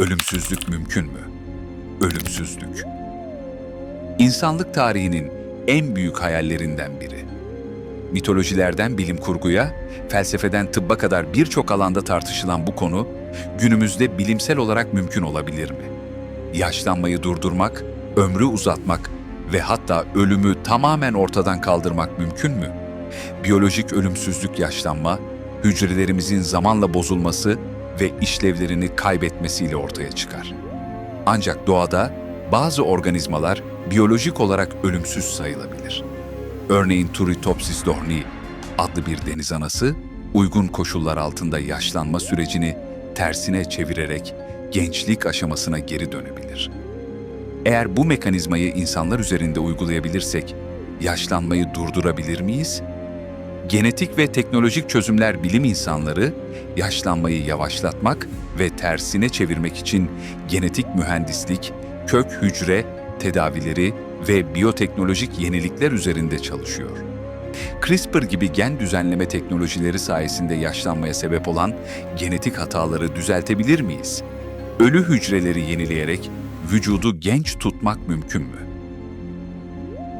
Ölümsüzlük mümkün mü? Ölümsüzlük. İnsanlık tarihinin en büyük hayallerinden biri. Mitolojilerden bilim kurguya, felsefeden tıbba kadar birçok alanda tartışılan bu konu, günümüzde bilimsel olarak mümkün olabilir mi? Yaşlanmayı durdurmak, ömrü uzatmak ve hatta ölümü tamamen ortadan kaldırmak mümkün mü? Biyolojik ölümsüzlük yaşlanma, hücrelerimizin zamanla bozulması ve işlevlerini kaybetmesiyle ortaya çıkar. Ancak doğada bazı organizmalar biyolojik olarak ölümsüz sayılabilir. Örneğin Turritopsis dohrnii adlı bir deniz anası, uygun koşullar altında yaşlanma sürecini tersine çevirerek gençlik aşamasına geri dönebilir. Eğer bu mekanizmayı insanlar üzerinde uygulayabilirsek, yaşlanmayı durdurabilir miyiz? Genetik ve teknolojik çözümler bilim insanları, yaşlanmayı yavaşlatmak ve tersine çevirmek için genetik mühendislik, kök hücre tedavileri ve biyoteknolojik yenilikler üzerinde çalışıyor. CRISPR gibi gen düzenleme teknolojileri sayesinde yaşlanmaya sebep olan genetik hataları düzeltebilir miyiz? Ölü hücreleri yenileyerek vücudu genç tutmak mümkün mü?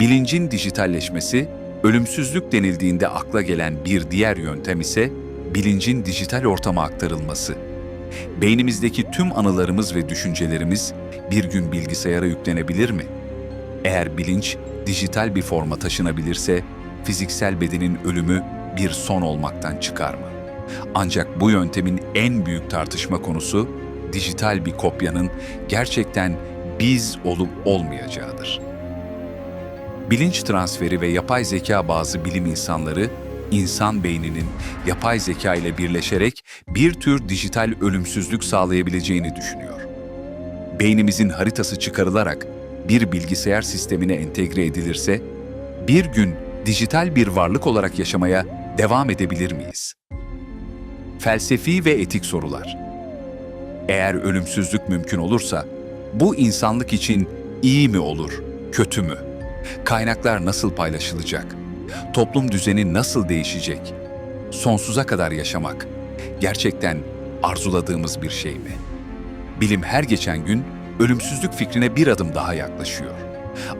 Bilincin dijitalleşmesi, ölümsüzlük denildiğinde akla gelen bir diğer yöntem ise bilincin dijital ortama aktarılması. Beynimizdeki tüm anılarımız ve düşüncelerimiz bir gün bilgisayara yüklenebilir mi? Eğer bilinç dijital bir forma taşınabilirse, fiziksel bedenin ölümü bir son olmaktan çıkar mı? Ancak bu yöntemin en büyük tartışma konusu, dijital bir kopyanın gerçekten biz olup olmayacağıdır. Bilinç transferi ve yapay zeka bazı bilim insanları, insan beyninin yapay zeka ile birleşerek bir tür dijital ölümsüzlük sağlayabileceğini düşünüyor. Beynimizin haritası çıkarılarak bir bilgisayar sistemine entegre edilirse, bir gün dijital bir varlık olarak yaşamaya devam edebilir miyiz? Felsefi ve etik sorular. Eğer ölümsüzlük mümkün olursa, bu insanlık için iyi mi olur, kötü mü? Kaynaklar nasıl paylaşılacak? Toplum düzeni nasıl değişecek? Sonsuza kadar yaşamak gerçekten arzuladığımız bir şey mi? Bilim her geçen gün ölümsüzlük fikrine bir adım daha yaklaşıyor.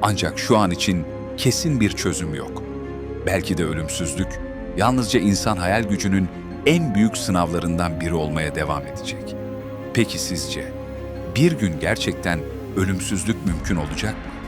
Ancak şu an için kesin bir çözüm yok. Belki de ölümsüzlük yalnızca insan hayal gücünün en büyük sınavlarından biri olmaya devam edecek. Peki sizce bir gün gerçekten ölümsüzlük mümkün olacak mı?